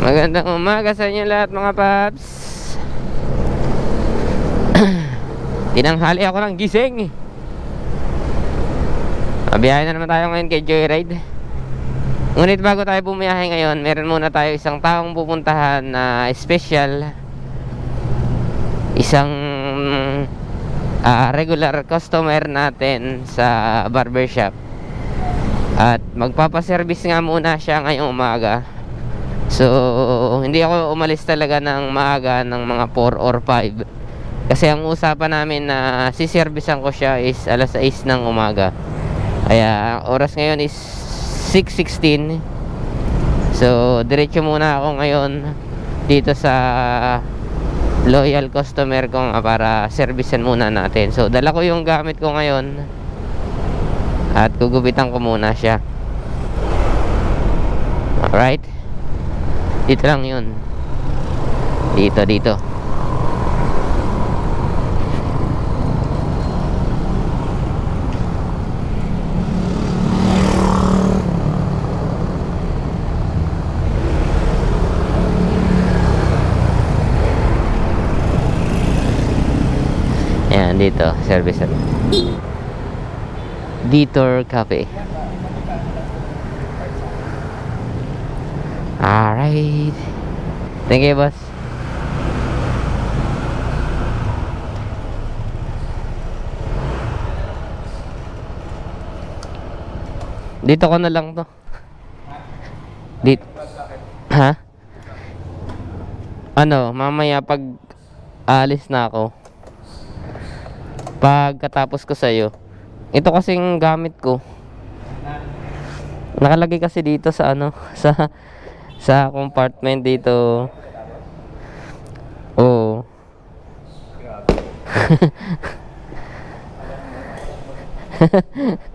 Magandang umaga sa inyo lahat mga paps. Tinanghali ako ng gising. Mabiyahe na naman tayo ngayon kay Joyride. Ngunit bago tayo bumiyahe ngayon Meron muna tayo isang taong pupuntahan na special. Isang ah, regular customer natin sa barbershop. At magpapaservice nga muna siya ngayong umaga So, hindi ako umalis talaga ng maaga ng mga 4 or 5. Kasi ang usapan namin na siservisan ko siya is alas 6 ng umaga. Kaya, oras ngayon is 6.16. So, diretso muna ako ngayon dito sa loyal customer ko nga para servisan muna natin. So, dala ko yung gamit ko ngayon at gugupitan ko muna siya. Alright? Dito lang yun. Dito, dito. Yan, dito. Service. Detour Cafe. Alright. Thank you, boss. Dito ko na lang to. Dito. Ha? Ano, mamaya pag alis na ako. Pagkatapos ko sa'yo. Ito kasing gamit ko. Nakalagay kasi dito sa ano, sa sa compartment dito. Oo. Oh.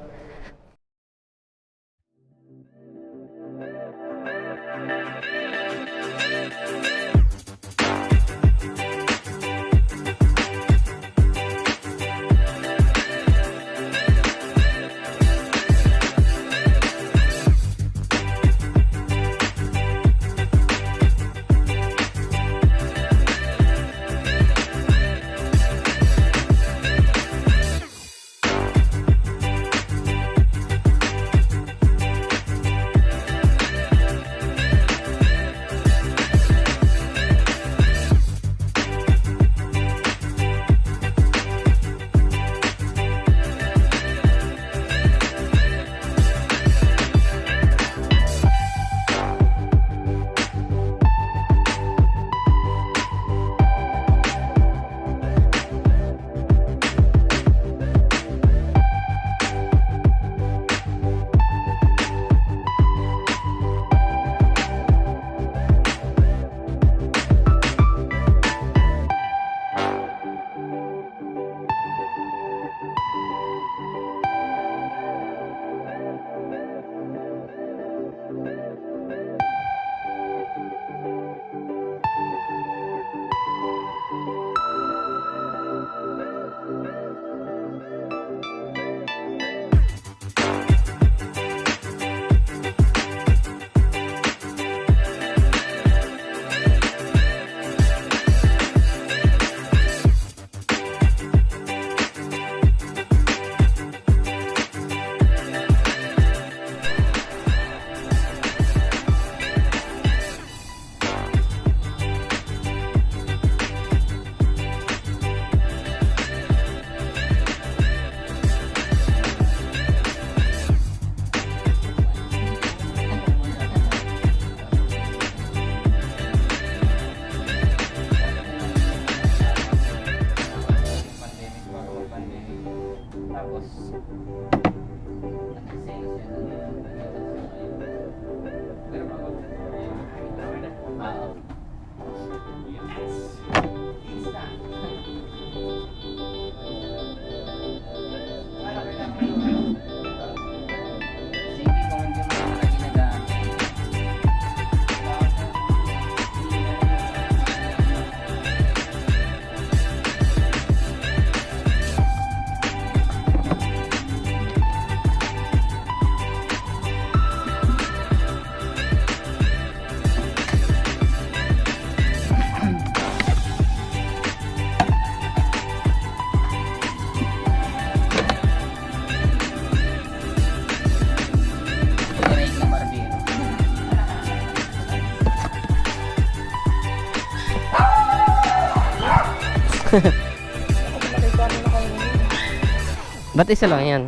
Ba't isa lang yan?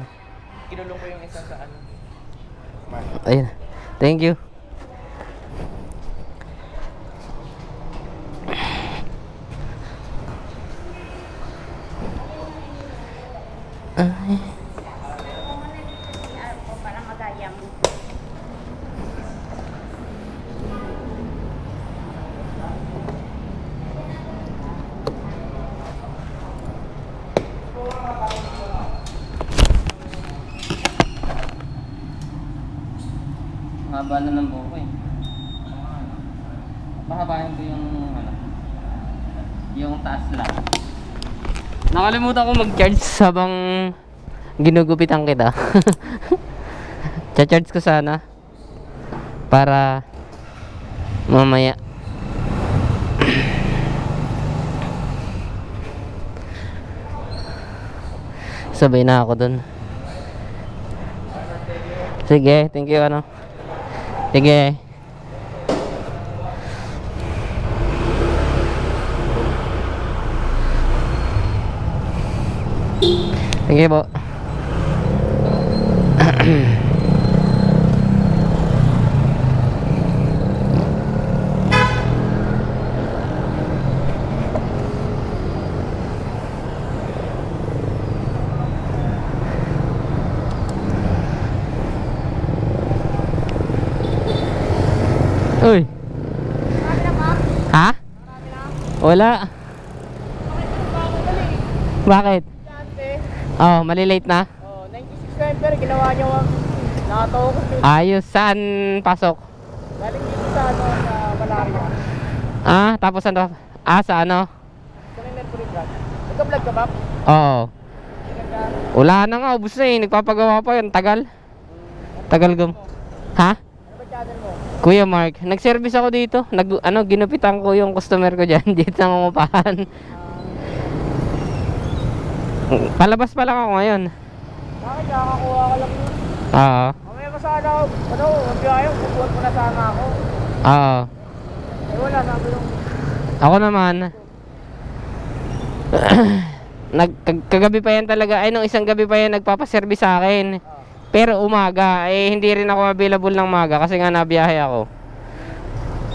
Kinulong ko yung isa sa ano. Ayun. Thank you. para Haba na ng buko eh. Pahabayan ko yung ano, yung taas lang. Nakalimutan ko mag-charge habang ginugupitan kita. Cha-charge ko sana para mamaya sabay na ako dun. Sige, thank you ano. Sige. Sige po. Uy. Ha? Wala. Bakit? Oh, malilate na. oh, 96 member, ginawa niyo ang nakatawa ko. Ayos, saan pasok? Galing dito sa ano, sa malaria. Ah, tapos ano? Ah, sa ano? Po rin vlog. Nagka-vlog ka, Map? Oo. Wala na nga, ubus na eh. Nagpapagawa pa yun. Tagal. Tagal gum. Ha? Ano ba channel mo? Kuya Mark, nag-service ako dito. Nag, ano, ginupitan ko yung customer ko dyan. Dito sa ngupahan. Palabas pa lang ako ngayon. Bakit nakakakuha ka lang yun? Oo. Mamaya pa sana ako, ano, mabiyayo, bubuhat mo na sana ako. Oo. Eh wala, sabi yung, Ako naman. nag kag- kagabi pa yan talaga. Ay, nung isang gabi pa yan nagpapaservice sa akin. Pero umaga, eh hindi rin ako available ng umaga kasi nga nabiyahe ako.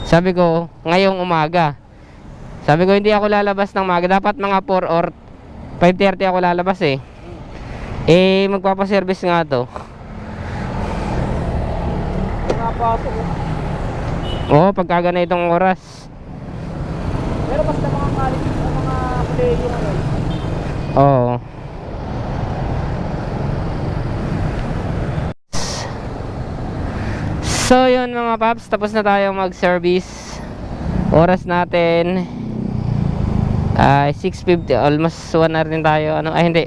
Sabi ko, ngayong umaga. Sabi ko, hindi ako lalabas ng umaga. Dapat mga 4 or 5.30 ako lalabas eh. Eh, magpapaservice nga to. mga pasok ko. Oo, pagka ganitong oras. Pero basta mga college, mga kolehiyo ngayon. Oo. So yun mga paps, tapos na tayo mag-service. Oras natin ay 6.50, almost 1 hour din tayo. Ano, ay hindi.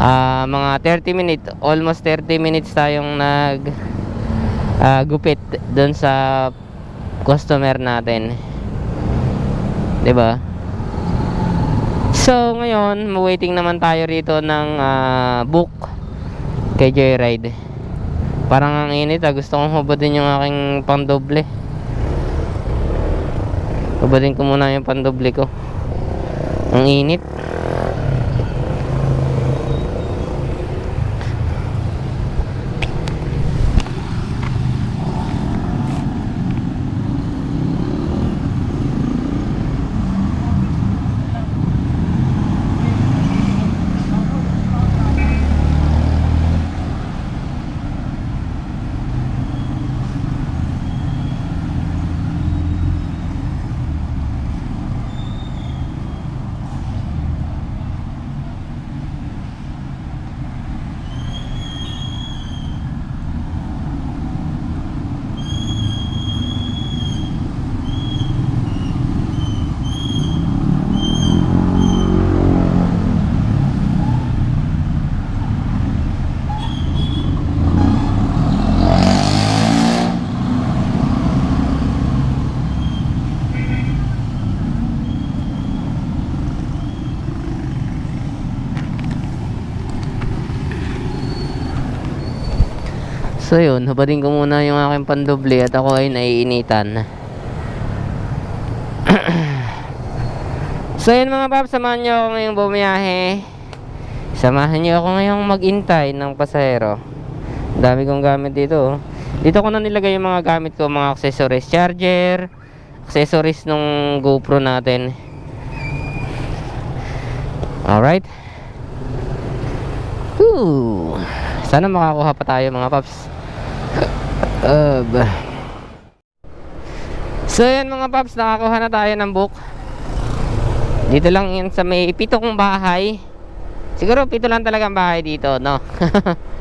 Ah, mga 30 minutes, almost 30 minutes tayong nag ah, gupit doon sa customer natin. 'Di ba? So, ngayon, waiting naman tayo rito ng ah, book kay Joyride. Parang ang init ah. Gusto kong hubadin yung aking pandoble. Hubadin ko muna yung pandoble ko. Ang init. So yun, hubadin ko muna yung aking pandoble at ako ay naiinitan. So yun mga paps, samahan nyo ako ngayong bumiyahe. Samahan nyo ako ngayong magintay ng pasahero. Dami kong gamit dito. oh. Dito ko na nilagay yung mga gamit ko, mga accessories, charger, accessories nung GoPro natin. Alright. Whew. Sana makakuha pa tayo mga paps. Uh. So yan mga paps, nakakuha na tayo ng book. Dito lang yan sa may pito kong bahay. Siguro pito lang talaga ang bahay dito, no?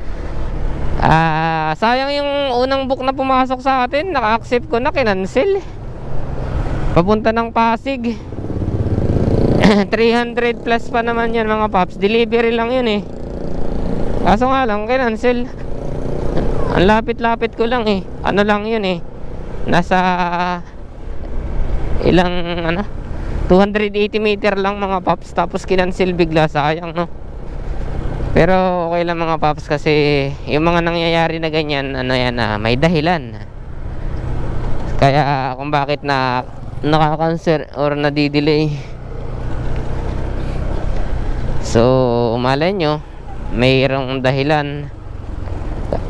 Ah, sayang yung unang book na pumasok sa atin, naka-accept ko na kinancel. Papunta ng Pasig. 300 plus pa naman yan mga paps. Delivery lang yun eh. Kaso nga lang, kinancel. Ang lapit-lapit ko lang eh. Ano lang yun eh. Nasa ilang ano 280 meter lang mga paps. Tapos kinancel bigla. Sayang no? Pero okay lang mga paps kasi yung mga nangyayari na ganyan ano yan na may dahilan. Kaya kung bakit na nakakancel or nadidelay so malay nyo mayroong dahilan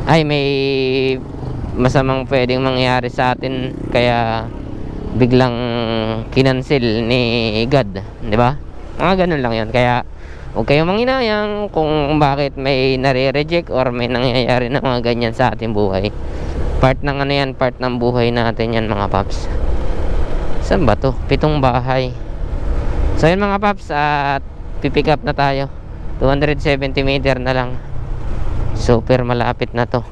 ay may masamang pwedeng mangyari sa atin kaya biglang kinancel ni God, 'di ba? Mga ganun lang 'yon. Kaya huwag kayong manginayang kung bakit may nare-reject or may nangyayari na mga ganyan sa ating buhay. Part ng ano yan, part ng buhay natin yan mga paps. Saan ba to? Pitong bahay. So yun mga paps, at pipick up na tayo. 270 meter na lang. Super malapit na to.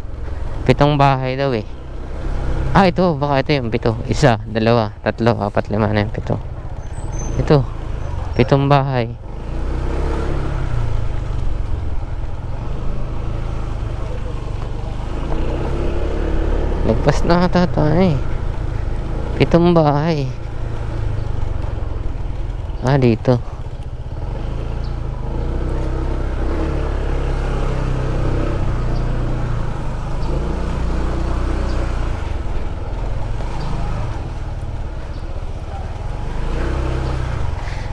Pitong bahay daw eh. Ah, ito. Baka ito yung pito. Isa, dalawa, tatlo, apat, lima na yung pito. Ito. Pitong bahay. Lagpas na ata tayo eh. Pitong bahay. Ah, dito.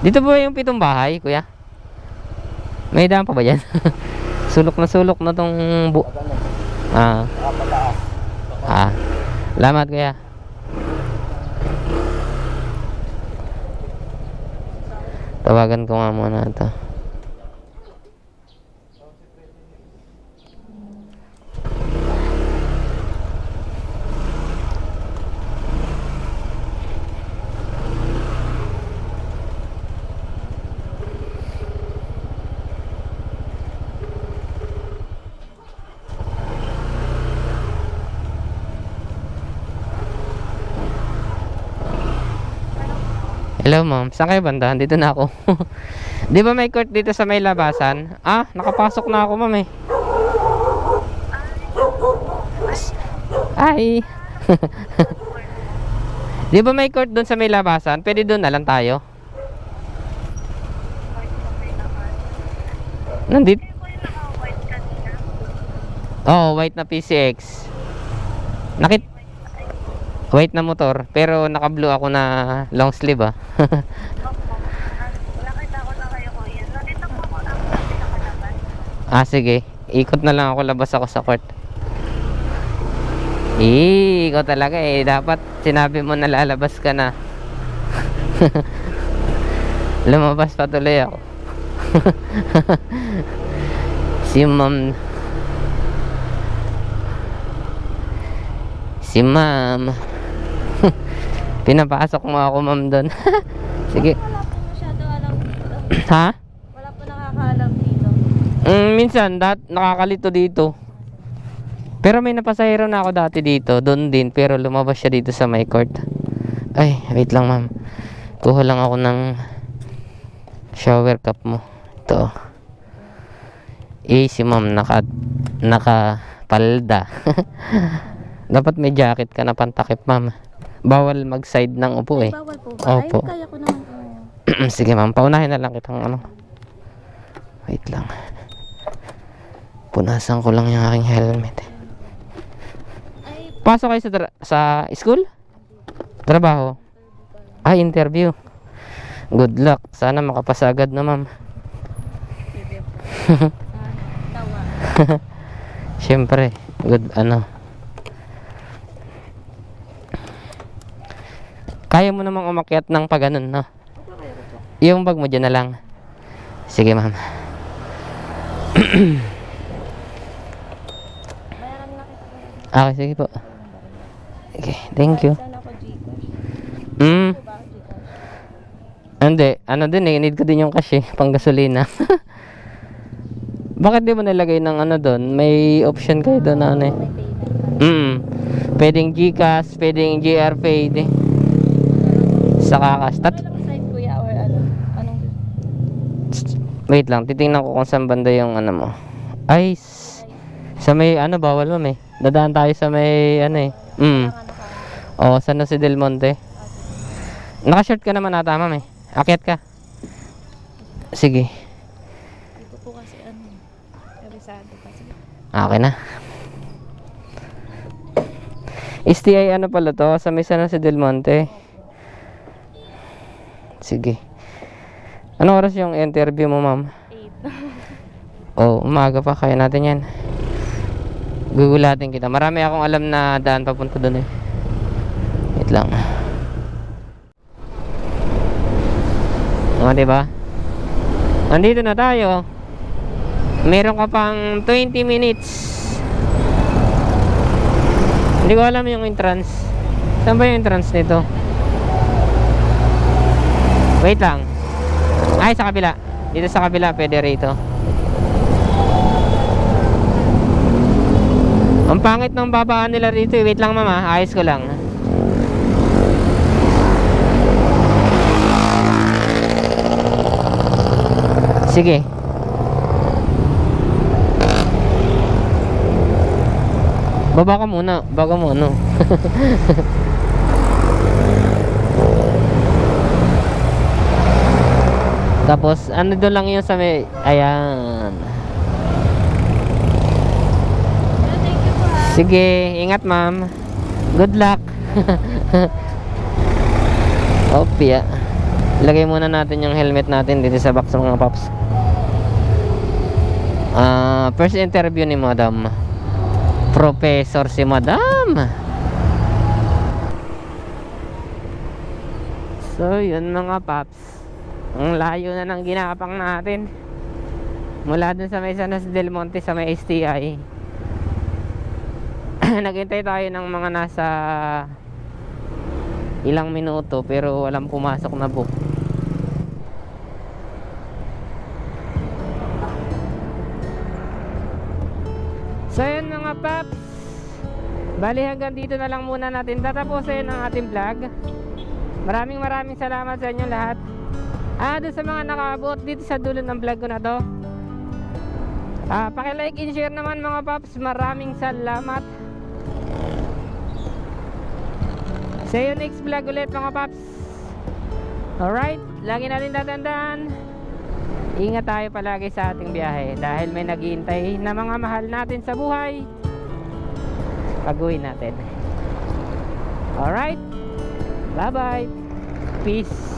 Dito ba yung pitong bahay, kuya? May daan pa ba yan? sulok na sulok na tong bu... Ah. Ah. Salamat, kuya. Tawagan ko nga muna ito. Hello ma'am, saan kayo banda? Dito na ako. Di ba may court dito sa may labasan? Ah, nakapasok na ako ma'am eh. Ay. Di ba may court doon sa may labasan? Pwede doon na lang tayo. Nandito. Oh, white na PCX. Nakit White na motor, pero naka-blue ako na long sleeve ah. Ah, sige. Ikot na lang ako, labas ako sa court. Eh, ikaw talaga eh. Dapat sinabi mo na lalabas ka na. Lumabas pa tuloy ako. si ma'am. Si ma'am. Pinapasok mo ako ma'am doon. Sige. Wala po masyado alam dito. ha? Wala po nakakaalam dito. Mm, minsan, dat nakakalito dito. Pero may napasahero na ako dati dito, doon din, pero lumabas siya dito sa my court. Ay, wait lang ma'am. Kuha lang ako ng shower cup mo. Ito. Eh, si ma'am naka, naka palda. Dapat may jacket ka na pantakip ma'am. Bawal mag-side ng upo eh. Bawal po ba? Opo. Ay, kaya ko naman po. Sige ma'am, paunahin na lang kitang ano. Wait lang. Punasan ko lang yung aking helmet. Ay, Pasok kayo sa, sa school? Trabaho? Ah, interview. Good luck. Sana makapasagad na, ma'am. Ah. Siyempre, good ano. Kaya mo namang umakyat ng pag ganun, no? Yung bag mo dyan na lang. Sige, ma'am. Okay, sige po. Okay, thank you. Mm, hindi. Ano din eh, need ko din yung cash eh, pang gasolina. Bakit di mo nilagay ng ano doon? May option kayo doon na ano eh. Mm. Pwedeng GCash, pwedeng GR Paid eh. Sa kakas. Tat site kuya or ano? Anong Wait lang, titingnan ko kung saan banda yung ano mo. Ay, sa may ano, bawal mo eh. Dadaan tayo sa may ano eh. Mm. ano ka? O, San Jose del Monte. Naka-shirt ka naman ata, ma'am eh. Akyat ka. Sige. Dito po kasi ano. Erisado kasi. Okay na. STI ano pala to? Sa may San Jose del Monte. Sige. Anong oras yung interview mo, ma'am? 8. Oh, umaga pa. Kaya natin yan. Gugulatin kita. Marami akong alam na daan papunta doon eh. Wait lang. O, diba? Nandito na tayo. Meron ka pang 20 minutes. Hindi ko alam yung entrance. Saan ba yung entrance nito? Wait lang. Ay, sa kabila. Dito sa kabila, pwede rito. Ang pangit ng babaan nila rito. eh. Wait lang mama, ayos ko lang. Sige. Baba ka muna, bago mo ano. Tapos ano doon lang yun sa may ayan. Sige, ingat ma'am. Good luck. Opya. Lagay muna natin yung helmet natin dito sa box mga paps. Ah, first interview ni Madam. Professor si Madam. So, yun mga paps. Ang layo na ng ginapang natin. Mula dun sa may San Jose del Monte sa may STI. naghintay tayo ng mga nasa ilang minuto pero walang pumasok na book. So yun mga paps Bali hanggang dito na lang muna natin tatapusin ang ating vlog Maraming maraming salamat sa inyo lahat Ah, doon sa mga nakaabot dito sa dulo ng vlog ko na to Ah, paki-like and share naman mga paps Maraming salamat See you next vlog ulit mga paps Alright, lagi natin tatandaan Ingat tayo palagi sa ating biyahe dahil may naghihintay na mga mahal natin sa buhay. Pag-uwi natin. Alright? Bye-bye. Peace.